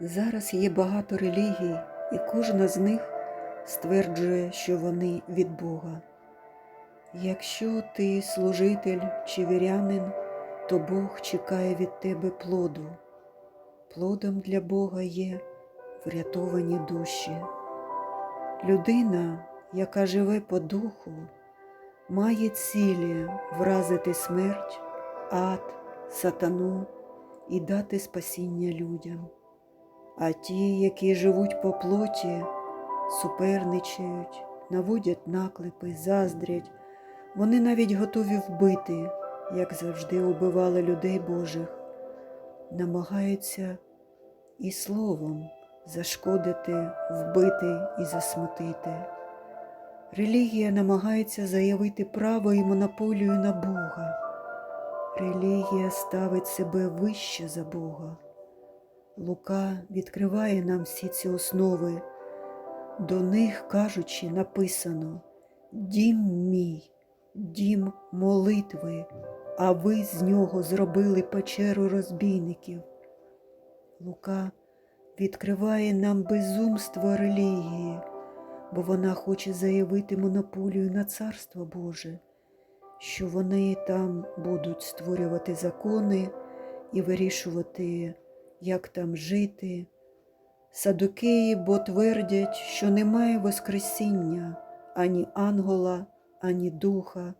Зараз є багато релігій, і кожна з них стверджує, що вони від Бога. Якщо ти служитель чи вірянин, то Бог чекає від тебе плоду. Плодом для Бога є врятовані душі. Людина, яка живе по духу, має цілі вразити смерть, ад, сатану і дати спасіння людям. А ті, які живуть по плоті, суперничають, наводять наклепи, заздрять, вони навіть готові вбити, як завжди убивали людей Божих, намагаються і словом зашкодити, вбити і засмутити. Релігія намагається заявити право і монополію на Бога. Релігія ставить себе вище за Бога. Лука відкриває нам всі ці основи. До них, кажучи, написано Дім мій, дім молитви, а ви з нього зробили печеру розбійників. Лука відкриває нам безумство релігії, бо вона хоче заявити монополію на Царство Боже, що вони там будуть створювати закони і вирішувати, як там жити. Садукеї бо твердять, що немає Воскресіння ані ангела, ані духа.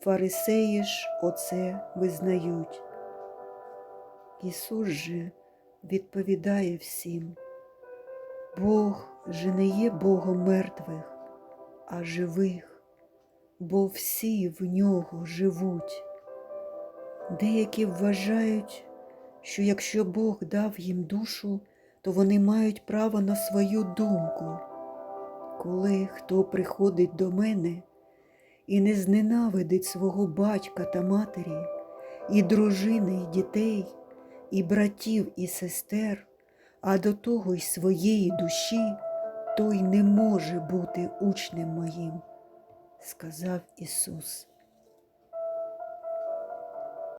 Фарисеї ж оце визнають. Ісус же відповідає всім, Бог же не є Богом мертвих, а живих, бо всі в нього живуть. Деякі вважають, що якщо Бог дав їм душу, то вони мають право на свою думку. Коли хто приходить до мене і не зненавидить свого батька та матері, і дружини, і дітей, і братів, і сестер, а до того й своєї душі, той не може бути учнем моїм, сказав Ісус.